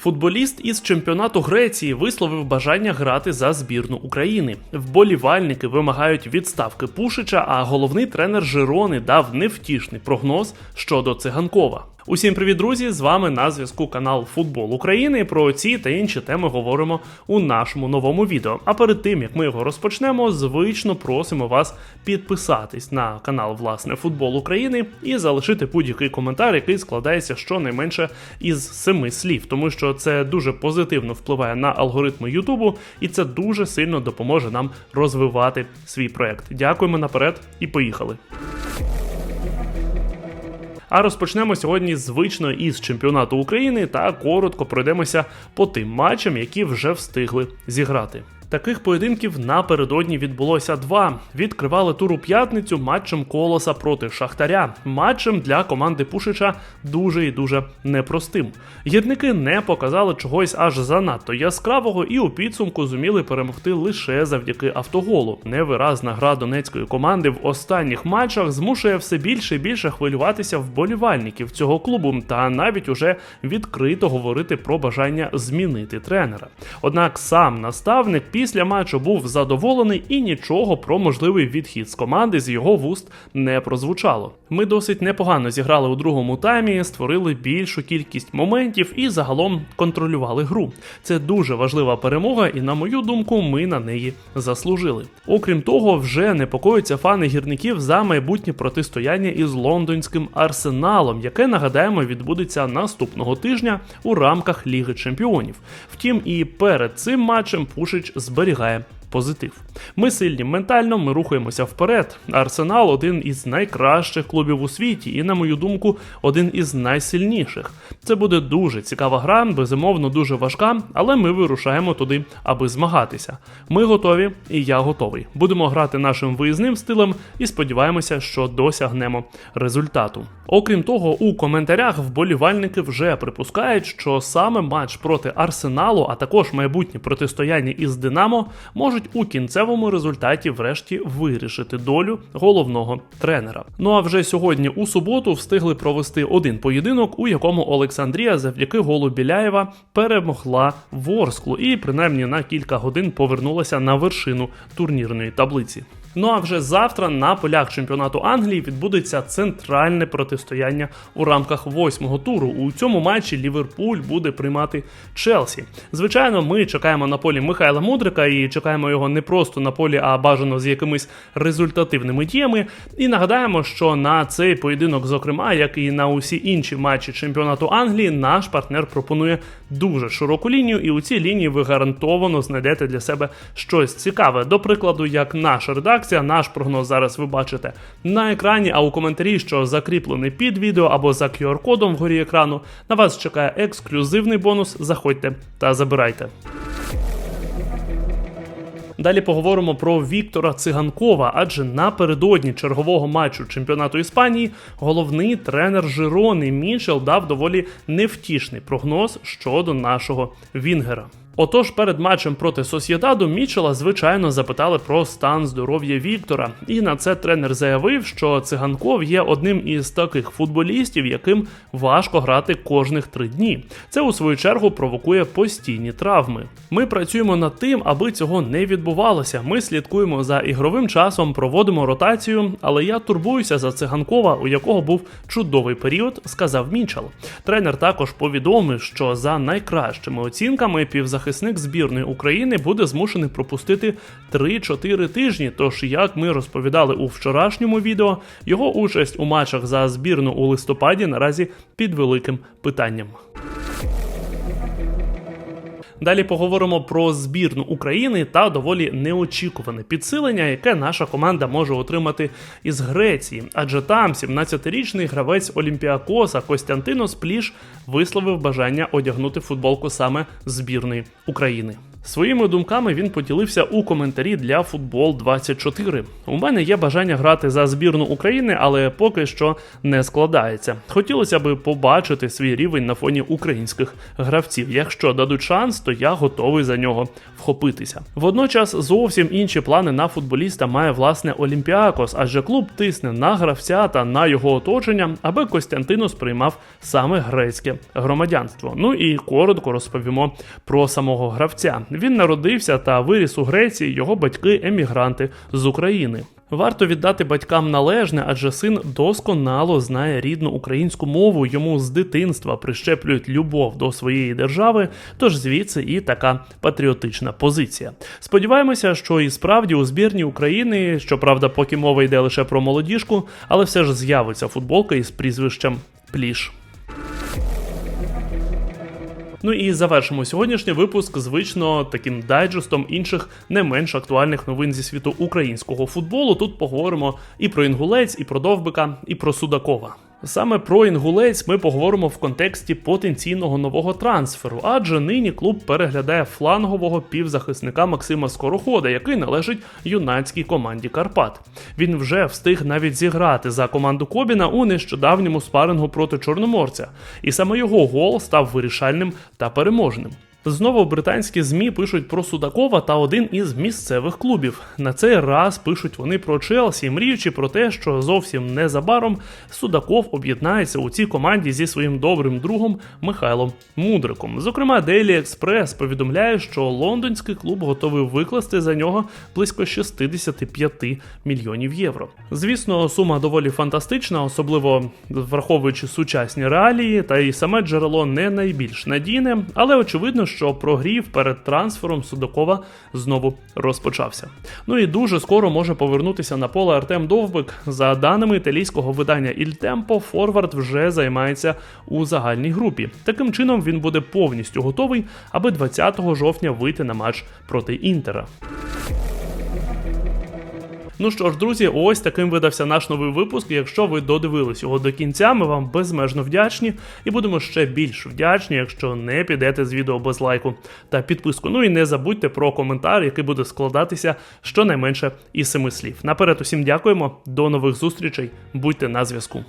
Футболіст із чемпіонату Греції висловив бажання грати за збірну України. Вболівальники вимагають відставки Пушича, а головний тренер Жирони дав невтішний прогноз щодо циганкова. Усім привіт, друзі! З вами на зв'язку канал Футбол України. Про ці та інші теми говоримо у нашому новому відео. А перед тим як ми його розпочнемо, звично просимо вас підписатись на канал власне Футбол України і залишити будь-який коментар, який складається щонайменше із семи слів, тому що це дуже позитивно впливає на алгоритми Ютубу, і це дуже сильно допоможе нам розвивати свій проект. Дякуємо наперед і поїхали. А розпочнемо сьогодні звично із чемпіонату України та коротко пройдемося по тим матчам, які вже встигли зіграти. Таких поєдинків напередодні відбулося два. Відкривали тур у п'ятницю матчем колоса проти Шахтаря. Матчем для команди Пушича дуже і дуже непростим. Гірники не показали чогось аж занадто яскравого і у підсумку зуміли перемогти лише завдяки автоголу. Невиразна гра донецької команди в останніх матчах змушує все більше і більше хвилюватися вболівальників цього клубу, та навіть уже відкрито говорити про бажання змінити тренера. Однак сам наставник після матчу був задоволений і нічого про можливий відхід з команди з його вуст не прозвучало. Ми досить непогано зіграли у другому таймі, створили більшу кількість моментів і загалом контролювали гру. Це дуже важлива перемога, і на мою думку, ми на неї заслужили. Окрім того, вже непокоються фани гірників за майбутнє протистояння із лондонським арсеналом, яке нагадаємо відбудеться наступного тижня у рамках Ліги Чемпіонів. Втім, і перед цим матчем Пушич зберігає позитив. Ми сильні ментально, ми рухаємося вперед. Арсенал один із найкращих клубів у світі, і, на мою думку, один із найсильніших. Це буде дуже цікава гра, безумовно, дуже важка, але ми вирушаємо туди, аби змагатися. Ми готові, і я готовий. Будемо грати нашим виїзним стилем і сподіваємося, що досягнемо результату. Окрім того, у коментарях вболівальники вже припускають, що саме матч проти Арсеналу, а також майбутнє протистояння із Динамо, можуть у кінцевому результаті врешті вирішити долю головного тренера. Ну а вже сьогодні у суботу встигли провести один поєдинок, у якому Олександрія завдяки голу Біляєва перемогла Ворсклу і принаймні на кілька годин повернулася на вершину турнірної таблиці. Ну а вже завтра на полях чемпіонату Англії відбудеться центральне протистояння у рамках восьмого туру. У цьому матчі Ліверпуль буде приймати Челсі. Звичайно, ми чекаємо на полі Михайла Мудрика і чекаємо його не просто на полі, а бажано з якимись результативними діями. І нагадаємо, що на цей поєдинок, зокрема, як і на усі інші матчі чемпіонату Англії, наш партнер пропонує дуже широку лінію, і у цій лінії ви гарантовано знайдете для себе щось цікаве. До прикладу, як наша редакція редакція. Наш прогноз зараз ви бачите на екрані, а у коментарі, що закріплений під відео або за QR-кодом вгорі екрану, на вас чекає ексклюзивний бонус. Заходьте та забирайте. Далі поговоримо про Віктора Циганкова, адже напередодні чергового матчу чемпіонату Іспанії головний тренер Жирони Мішел дав доволі невтішний прогноз щодо нашого Вінгера. Отож, перед матчем проти Сосєдаду Мічела, звичайно, запитали про стан здоров'я Віктора, і на це тренер заявив, що циганков є одним із таких футболістів, яким важко грати кожних три дні. Це у свою чергу провокує постійні травми. Ми працюємо над тим, аби цього не відбувалося. Ми слідкуємо за ігровим часом, проводимо ротацію, але я турбуюся за циганкова, у якого був чудовий період, сказав Мічел. Тренер також повідомив, що за найкращими оцінками півзахисник захисник збірної України буде змушений пропустити 3-4 тижні. Тож, як ми розповідали у вчорашньому відео, його участь у матчах за збірну у листопаді наразі під великим питанням. Далі поговоримо про збірну України та доволі неочікуване підсилення, яке наша команда може отримати із Греції. Адже там 17-річний гравець Олімпіакоса Костянтинос Пліш висловив бажання одягнути футболку саме збірної України. Своїми думками він поділився у коментарі для футбол 24 У мене є бажання грати за збірну України, але поки що не складається. Хотілося б побачити свій рівень на фоні українських гравців. Якщо дадуть шанс, то я готовий за нього вхопитися. Водночас зовсім інші плани на футболіста має власне Олімпіакос, адже клуб тисне на гравця та на його оточення, аби Костянтинос приймав саме грецьке громадянство. Ну і коротко розповімо про самого гравця. Він народився та виріс у Греції. Його батьки емігранти з України. Варто віддати батькам належне, адже син досконало знає рідну українську мову. Йому з дитинства прищеплюють любов до своєї держави. Тож звідси і така патріотична позиція. Сподіваємося, що і справді у збірні України, щоправда, поки мова йде лише про молодіжку, але все ж з'явиться футболка із прізвищем Пліш. Ну і завершимо сьогоднішній випуск звично таким дайджестом інших не менш актуальних новин зі світу українського футболу. Тут поговоримо і про інгулець, і про довбика, і про Судакова. Саме про інгулець ми поговоримо в контексті потенційного нового трансферу, адже нині клуб переглядає флангового півзахисника Максима Скорохода, який належить юнацькій команді Карпат. Він вже встиг навіть зіграти за команду Кобіна у нещодавньому спарингу проти Чорноморця, і саме його гол став вирішальним та переможним. Знову британські змі пишуть про Судакова та один із місцевих клубів. На цей раз пишуть вони про Челсі, мріючи про те, що зовсім незабаром Судаков об'єднається у цій команді зі своїм добрим другом Михайлом Мудриком. Зокрема, Daily Express повідомляє, що лондонський клуб готовий викласти за нього близько 65 мільйонів євро. Звісно, сума доволі фантастична, особливо враховуючи сучасні реалії, та й саме джерело не найбільш надійне, але очевидно що прогрів перед трансфером Судакова знову розпочався. Ну і дуже скоро може повернутися на поле Артем Довбик. За даними італійського видання Tempo, Форвард вже займається у загальній групі. Таким чином він буде повністю готовий, аби 20 жовтня вийти на матч проти Інтера. Ну що ж, друзі, ось таким видався наш новий випуск. Якщо ви додивились його до кінця, ми вам безмежно вдячні і будемо ще більш вдячні, якщо не підете з відео без лайку та підписку. Ну і не забудьте про коментар, який буде складатися щонайменше із семи слів. Наперед, усім дякуємо, до нових зустрічей, будьте на зв'язку.